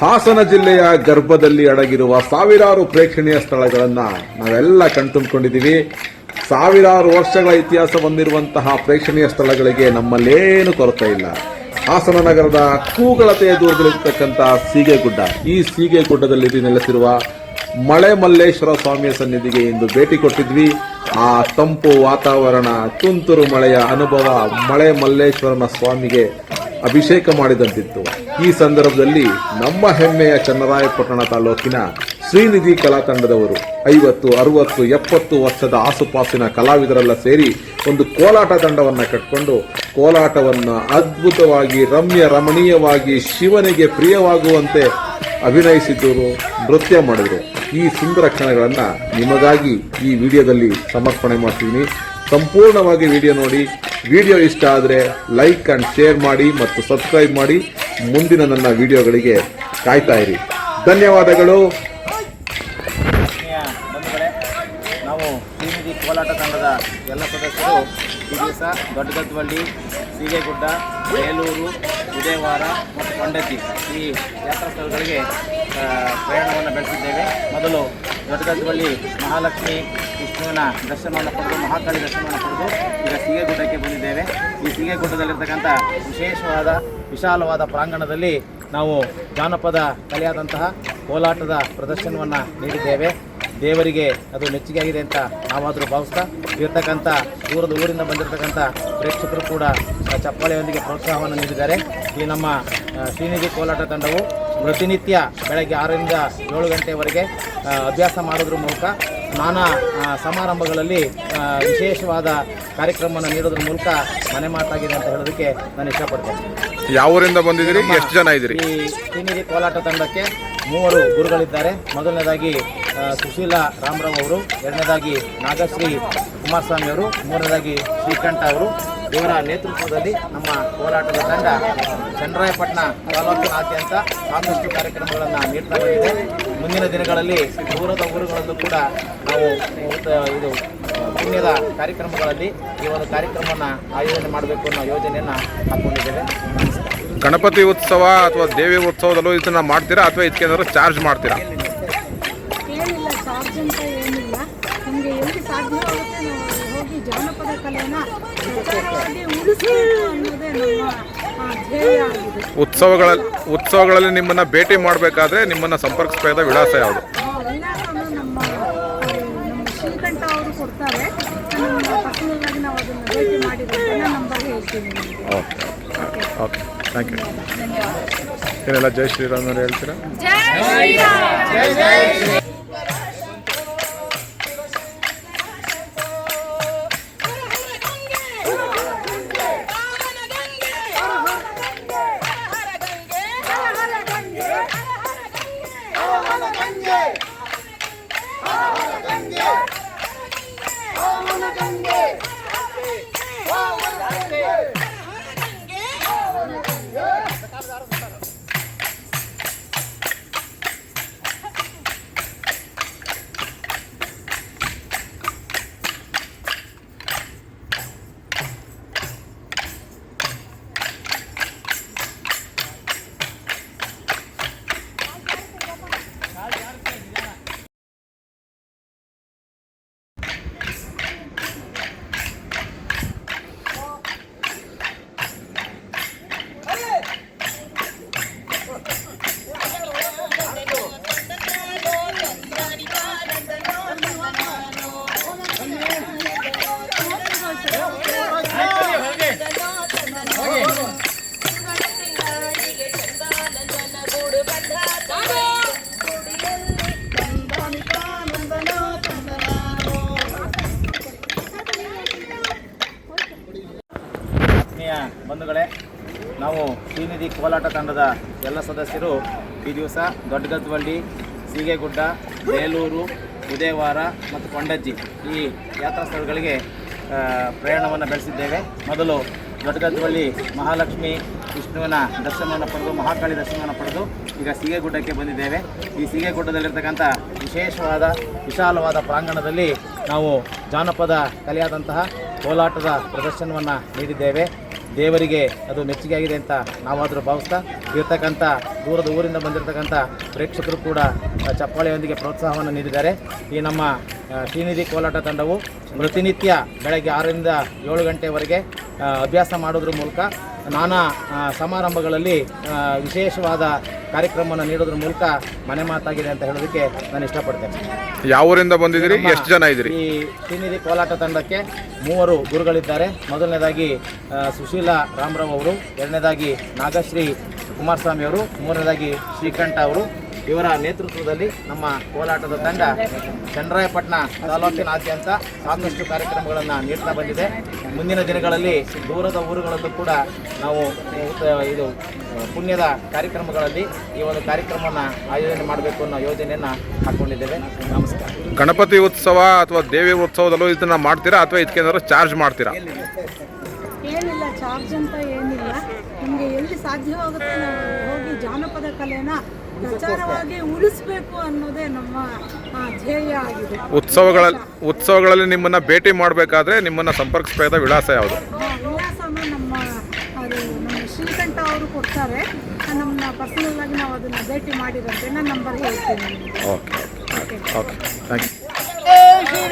ಹಾಸನ ಜಿಲ್ಲೆಯ ಗರ್ಭದಲ್ಲಿ ಅಡಗಿರುವ ಸಾವಿರಾರು ಪ್ರೇಕ್ಷಣೀಯ ಸ್ಥಳಗಳನ್ನು ನಾವೆಲ್ಲ ಕಣ್ತುಂಬಿಕೊಂಡಿದ್ದೀವಿ. ಸಾವಿರಾರು ವರ್ಷಗಳ ಇತಿಹಾಸ ಹೊಂದಿರುವಂತಹ ಪ್ರೇಕ್ಷಣೀಯ ಸ್ಥಳಗಳಿಗೆ ನಮ್ಮಲ್ಲೇನು ಕೊರತೆ ಇಲ್ಲ. ಹಾಸನ ನಗರದ ಕೂಗಳತೆಯ ದೂರದಲ್ಲಿರ್ತಕ್ಕಂಥ ಸೀಗೆಗುಡ್ಡ. ಈ ಸೀಗೆಗುಡ್ಡದಲ್ಲಿ ನೆಲೆಸಿರುವ ಮಳೆ ಮಲ್ಲೇಶ್ವರ ಸ್ವಾಮಿಯ ಸನ್ನಿಧಿಗೆ ಇಂದು ಭೇಟಿ ಕೊಟ್ಟಿದ್ವಿ. ಆ ತಂಪು ವಾತಾವರಣ, ತುಂತುರು ಮಳೆಯ ಅನುಭವ ಮಳೆ ಮಲ್ಲೇಶ್ವರನ ಸ್ವಾಮಿಗೆ ಅಭಿಷೇಕ ಮಾಡಿದಂತಿತ್ತು. ಈ ಸಂದರ್ಭದಲ್ಲಿ ನಮ್ಮ ಹೆಮ್ಮೆಯ ಚನ್ನರಾಯಪಟ್ಟಣ ತಾಲೂಕಿನ ಶ್ರೀನಿಧಿ ಕಲಾ ತಂಡದವರು ಐವತ್ತು, ಅರವತ್ತು, ಎಪ್ಪತ್ತು ವರ್ಷದ ಆಸುಪಾಸಿನ ಕಲಾವಿದರೆಲ್ಲ ಸೇರಿ ಒಂದು ಕೋಲಾಟ ತಂಡವನ್ನು ಕಟ್ಕೊಂಡು ಕೋಲಾಟವನ್ನು ಅದ್ಭುತವಾಗಿ, ರಮ್ಯ, ರಮಣೀಯವಾಗಿ, ಶಿವನಿಗೆ ಪ್ರಿಯವಾಗುವಂತೆ ಅಭಿನಯಿಸಿದ್ದರು ನೃತ್ಯ ಮಾಡಿದರು. ಈ ಸುಂದರ ಕ್ಷಣಗಳನ್ನು ನಿಮಗಾಗಿ ಈ ವಿಡಿಯೋದಲ್ಲಿ ಸಮರ್ಪಣೆ ಮಾಡ್ತೀನಿ. ಸಂಪೂರ್ಣವಾಗಿ ವಿಡಿಯೋ ನೋಡಿ. ವಿಡಿಯೋ ಇಷ್ಟ ಆದರೆ ಲೈಕ್ ಆ್ಯಂಡ್ ಶೇರ್ ಮಾಡಿ ಮತ್ತು ಸಬ್ಸ್ಕ್ರೈಬ್ ಮಾಡಿ. ಮುಂದಿನ ನನ್ನ ವಿಡಿಯೋಗಳಿಗೆ ಕಾಯ್ತಾ ಇರಿ. ಧನ್ಯವಾದಗಳು. ನಾವು ಕೋಲಾಟ ತಂಡದ ಎಲ್ಲ ಸದಸ್ಯರು ಈ ದಿವಸ ದೊಡ್ಡಗದ್ವಳ್ಳಿ ಸೀಗೆಗುಡ್ಡ, ಬೇಲೂರು ಉದಯವಾರ ಮತ್ತು ಕೊಂಡಜ್ಜಿ ಈ ಯಾತ್ರಾ ಸ್ಥಳಗಳಿಗೆ ಪ್ರಯಾಣವನ್ನು ಬೆಳೆಸಿದ್ದೇವೆ. ಮೊದಲು ದೊಡ್ಡಗದ್ವಳ್ಳಿ ಮಹಾಲಕ್ಷ್ಮಿ ವಿಷ್ಣುವಿನ ದರ್ಶನವನ್ನು ಪಡೆದು, ಮಹಾಕಾಳಿ ದರ್ಶನವನ್ನು ಪಡೆದು ಈಗ ಸೀಗೆಗುಡ್ಡಕ್ಕೆ ಬಂದಿದ್ದೇವೆ. ಈ ಸೀಗೆಗುಡ್ಡದಲ್ಲಿರ್ತಕ್ಕಂಥ ವಿಶೇಷವಾದ, ವಿಶಾಲವಾದ ಪ್ರಾಂಗಣದಲ್ಲಿ ನಾವು ಜಾನಪದ ಕಲೆಯಾದಂತಹ ಕೋಲಾಟದ ಪ್ರದರ್ಶನವನ್ನು ನೀಡಿದ್ದೇವೆ. ದೇವರಿಗೆ ಅದು ಮೆಚ್ಚುಗೆಯಾಗಿದೆ ಅಂತ ನಾವಾದರೂ ಭಾವಿಸ್ತಾ, ಇರತಕ್ಕಂಥ ದೂರದ ಊರಿಂದ ಬಂದಿರತಕ್ಕಂಥ ಪ್ರೇಕ್ಷಕರು ಕೂಡ ಚಪ್ಪಾಳೆಯೊಂದಿಗೆ ಪ್ರೋತ್ಸಾಹವನ್ನು ನೀಡಿದ್ದಾರೆ. ಈ ನಮ್ಮ ಶ್ರೀನಿಧಿ ಕೋಲಾಟ ತಂಡವು ಪ್ರತಿನಿತ್ಯ ಬೆಳಗ್ಗೆ ಆರರಿಂದ ಏಳು ಗಂಟೆವರೆಗೆ ಅಭ್ಯಾಸ ಮಾಡೋದ್ರ ಮೂಲಕ ನಾನಾ ಸಮಾರಂಭಗಳಲ್ಲಿ ವಿಶೇಷವಾದ ಕಾರ್ಯಕ್ರಮವನ್ನು ನೀಡೋದ್ರ ಮೂಲಕ ಮನೆ ಮಾತಾಗಿದೆ ಅಂತ ಹೇಳೋದಕ್ಕೆ ನಾನು ಇಷ್ಟಪಡ್ತೇನೆ. ಯಾವ ಊರಿಂದ ಬಂದಿದ್ದೀರಿ? ಎಷ್ಟು ಜನ ಇದ್ದೀರಿ? ಈ ತಿನ್ನಿರಿ ಕೋಲಾಟ ತಂಡಕ್ಕೆ ಮೂವರು ಗುರುಗಳಿದ್ದಾರೆ. ಮೊದಲನೇದಾಗಿ ಸುಶೀಲಾ ಸುಶೀಲ ರಾಮರಾವ್ ಅವರು ಎರಡನೇದಾಗಿ ನಾಗಶ್ರೀ ಕುಮಾರಸ್ವಾಮಿ ಅವರು ಮೂರನೇದಾಗಿ ಶ್ರೀಕಂಠ ಅವರು. ಇವರ ನೇತೃತ್ವದಲ್ಲಿ ನಮ್ಮ ಹೋರಾಟದ ತಂಡ ಚನ್ನರಾಯಪಟ್ಟಣ ತಾಲೂಕಿನಾದ್ಯಂತ ಸಾಕಷ್ಟು ಕಾರ್ಯಕ್ರಮಗಳನ್ನು ನೀಡ್ತಾ ಬಂದಿದೆ. ಮುಂದಿನ ದಿನಗಳಲ್ಲಿ ದೂರದ ಊರುಗಳಲ್ಲೂ ಕೂಡ ನಾವು ಇದು ಪುಣ್ಯದ ಕಾರ್ಯಕ್ರಮಗಳಲ್ಲಿ ಈ ಒಂದು ಕಾರ್ಯಕ್ರಮವನ್ನು ಆಯೋಜನೆ ಮಾಡಬೇಕು ಅನ್ನೋ ಯೋಜನೆಯನ್ನು ಹಾಕೊಂಡಿದ್ದೇವೆ. ಗಣಪತಿ ಉತ್ಸವ ಅಥವಾ ದೇವಿ ಉತ್ಸವದಲ್ಲೂ ಇದನ್ನು ಮಾಡ್ತೀರಾ ಅಥವಾ ಇದಕ್ಕೆ ಏನಾದರೂ ಚಾರ್ಜ್ ಮಾಡ್ತೀರಾ? ಏನಿಲ್ಲ ಚಾರ್ಜ್ ಅಂತ ಏನಿಲ್ಲ. ನಮಗೆ ಎಲ್ಲಿ ಸಾಧ್ಯವಾಗುತ್ತೆ ನಾವು ಹೋಗಿ ಜಾನಪದ ಕಲೆಯನ್ನು ಉಳಿಸಿ ಉಳಿಸಬೇಕು ಅನ್ನೋದೇ ನಮ್ಮ ಉತ್ಸವಗಳಲ್ಲಿ ಉತ್ಸವಗಳಲ್ಲಿ ನಿಮ್ಮನ್ನ ಭೇಟಿ ಮಾಡಬೇಕಾದ್ರೆ ನಿಮ್ಮನ್ನ ಸಂಪರ್ಕಿಸಬೇಕಾದ ವಿಳಾಸ ಯಾವುದು? ಆ, ನಮ್ಮ ಆ, ಶ್ರೀಕಂಠ ಅವರು ಕೊಡ್ತಾರೆ. ನಮ್ಮ ನಾವು ಅದನ್ನು ಭೇಟಿ ಮಾಡಿದ್ರೆ ನನ್ನ ನಂಬರ್ ಹೇಳ್ತೀನಿ ಓಕೆ ಓಕೆ. ಥ್ಯಾಂಕ್ ಯು ಏನೆಲ್ಲ ಜೈ ಶ್ರೀರಾಮ್ ಅವ್ರು ಹೇಳ್ತೀರಾ? ಬಂಧುಗಳೇ, ನಾವು ಶ್ರೀನಿಧಿ ಕೋಲಾಟ ತಂಡದ ಎಲ್ಲ ಸದಸ್ಯರು ಈ ದಿವಸ ದೊಡ್ಡಗದ್ವಳ್ಳಿ, ಸೀಗೆಗುಡ್ಡ, ಬೇಲೂರು, ಉದಯವಾರ ಮತ್ತು ಕೊಂಡಜ್ಜಿ ಈ ಯಾತ್ರಾ ಸ್ಥಳಗಳಿಗೆ ಪ್ರಯಾಣವನ್ನು ಬೆಳೆಸಿದ್ದೇವೆ. ಮೊದಲು ದೊಡ್ಡಗದ್ವಳ್ಳಿ ಮಹಾಲಕ್ಷ್ಮಿ ವಿಷ್ಣುವಿನ ದರ್ಶನವನ್ನು ಪಡೆದು, ಮಹಾಕಾಳಿ ದರ್ಶನವನ್ನು ಪಡೆದು ಈಗ ಸೀಗೆಗುಡ್ಡಕ್ಕೆ ಬಂದಿದ್ದೇವೆ. ಈ ಸೀಗೆಗುಡ್ಡದಲ್ಲಿರ್ತಕ್ಕಂಥ ವಿಶೇಷವಾದ, ವಿಶಾಲವಾದ ಪ್ರಾಂಗಣದಲ್ಲಿ ನಾವು ಜಾನಪದ ಕಲೆಯಾದಂತಹ ಕೋಲಾಟದ ಪ್ರದರ್ಶನವನ್ನು ನೀಡಿದ್ದೇವೆ. ದೇವರಿಗೆ ಅದು ಮೆಚ್ಚುಗೆ ಆಗಿದೆ ಅಂತ ನಾವಾದರೂ ಭಾವಿಸ್ತಾ ಇರ್ತಕ್ಕಂಥ ದೂರದ ಊರಿಂದ ಬಂದಿರತಕ್ಕಂಥ ಪ್ರೇಕ್ಷಕರು ಕೂಡ ಚಪ್ಪಾಳೆಯೊಂದಿಗೆ ಪ್ರೋತ್ಸಾಹವನ್ನು ನೀಡಿದ್ದಾರೆ. ಈ ನಮ್ಮ ಶ್ರೀನಿಧಿ ಕೋಲಾಟ ತಂಡವು ಪ್ರತಿನಿತ್ಯ ಬೆಳಗ್ಗೆ ಆರರಿಂದ ಏಳು ಗಂಟೆವರೆಗೆ ಅಭ್ಯಾಸ ಮಾಡೋದ್ರ ಮೂಲಕ ನಾನಾ ಸಮಾರಂಭಗಳಲ್ಲಿ ವಿಶೇಷವಾದ ಕಾರ್ಯಕ್ರಮವನ್ನು ನೀಡೋದ್ರ ಮೂಲಕ ಮನೆ ಮಾತಾಗಿದೆ ಅಂತ ಹೇಳೋದಕ್ಕೆ ನಾನು ಇಷ್ಟಪಡ್ತೇನೆ. ಯಾವ ಊರಿಂದ ಬಂದಿದ್ದೀರಿ ಎಷ್ಟು ಜನ ಇದ್ದೀರಿ? ಈ ಶ್ರೀನಿಧಿ ಕೋಲಾಟ ತಂಡಕ್ಕೆ ಮೂವರು ಗುರುಗಳಿದ್ದಾರೆ. ಮೊದಲನೇದಾಗಿ ಸುಶೀಲಾ ರಾಮರಾವ್ ಅವರು ಎರಡನೇದಾಗಿ ನಾಗಶ್ರೀ ಕುಮಾರಸ್ವಾಮಿ ಅವರು ಮೂರನೇದಾಗಿ ಶ್ರೀಕಂಠ ಅವರು. ಇವರ ನೇತೃತ್ವದಲ್ಲಿ ನಮ್ಮ ಕೋಲಾಟದ ತಂಡ ಚನ್ನರಾಯಪಟ್ಟಣ ತಾಲೂಕಿನಾದ್ಯಂತ ಸಾಕಷ್ಟು ಕಾರ್ಯಕ್ರಮಗಳನ್ನು ನೀಡ್ತಾ ಬಂದಿದೆ. ಮುಂದಿನ ದಿನಗಳಲ್ಲಿ ದೂರದ ಊರುಗಳಲ್ಲೂ ಕೂಡ ನಾವು ಇದು ಪುಣ್ಯದ ಕಾರ್ಯಕ್ರಮಗಳಲ್ಲಿ ಈ ಒಂದು ಕಾರ್ಯಕ್ರಮವನ್ನು ಆಯೋಜನೆ ಮಾಡಬೇಕು ಅನ್ನೋ ಯೋಜನೆಯನ್ನು ಹಾಕ್ಕೊಂಡಿದ್ದೇವೆ ನಮಸ್ಕಾರ. ಗಣಪತಿ ಉತ್ಸವ ಅಥವಾ ದೇವಿ ಉತ್ಸವದಲ್ಲೂ ಇದನ್ನು ಮಾಡ್ತೀರಾ ಅಥವಾ ಇದಕ್ಕೆ ಏನಾದರೂ ಚಾರ್ಜ್ ಮಾಡ್ತೀರಾ? ಏನಿಲ್ಲ ಚಾರ್ಜ್ ಅಂತ ಏನಿಲ್ಲ. ನಮಗೆ ಎಲ್ಲಿ ಸಾಧ್ಯವಾಗುತ್ತೆ ನಾವು ಹೋಗಿ ಜಾನಪದ ಕಲೆನ ಪ್ರಚಾರವಾಗಿ ಉಳಿಸ್ಬೇಕು ಅನ್ನೋದೇ ನಮ್ಮ ಉತ್ಸವಗಳಲ್ಲಿ ಉತ್ಸವಗಳಲ್ಲಿ ನಿಮ್ಮನ್ನ ಭೇಟಿ ಮಾಡಬೇಕಾದ್ರೆ ನಿಮ್ಮನ್ನ ಸಂಪರ್ಕಿಸಬೇಕಾದ ವಿಳಾಸ ಯಾವುದು? ಶ್ರೀಕಂಠ ಅವರು ಕೊಡ್ತಾರೆ. ನಮ್ಮನ್ನ ಪರ್ಸನಲ್ ಆಗಿ ನಾವು ಅದನ್ನು ಭೇಟಿ ನಂಬರ್ ಹೇಳ್ತೀನಿ. Okay okay okay thank you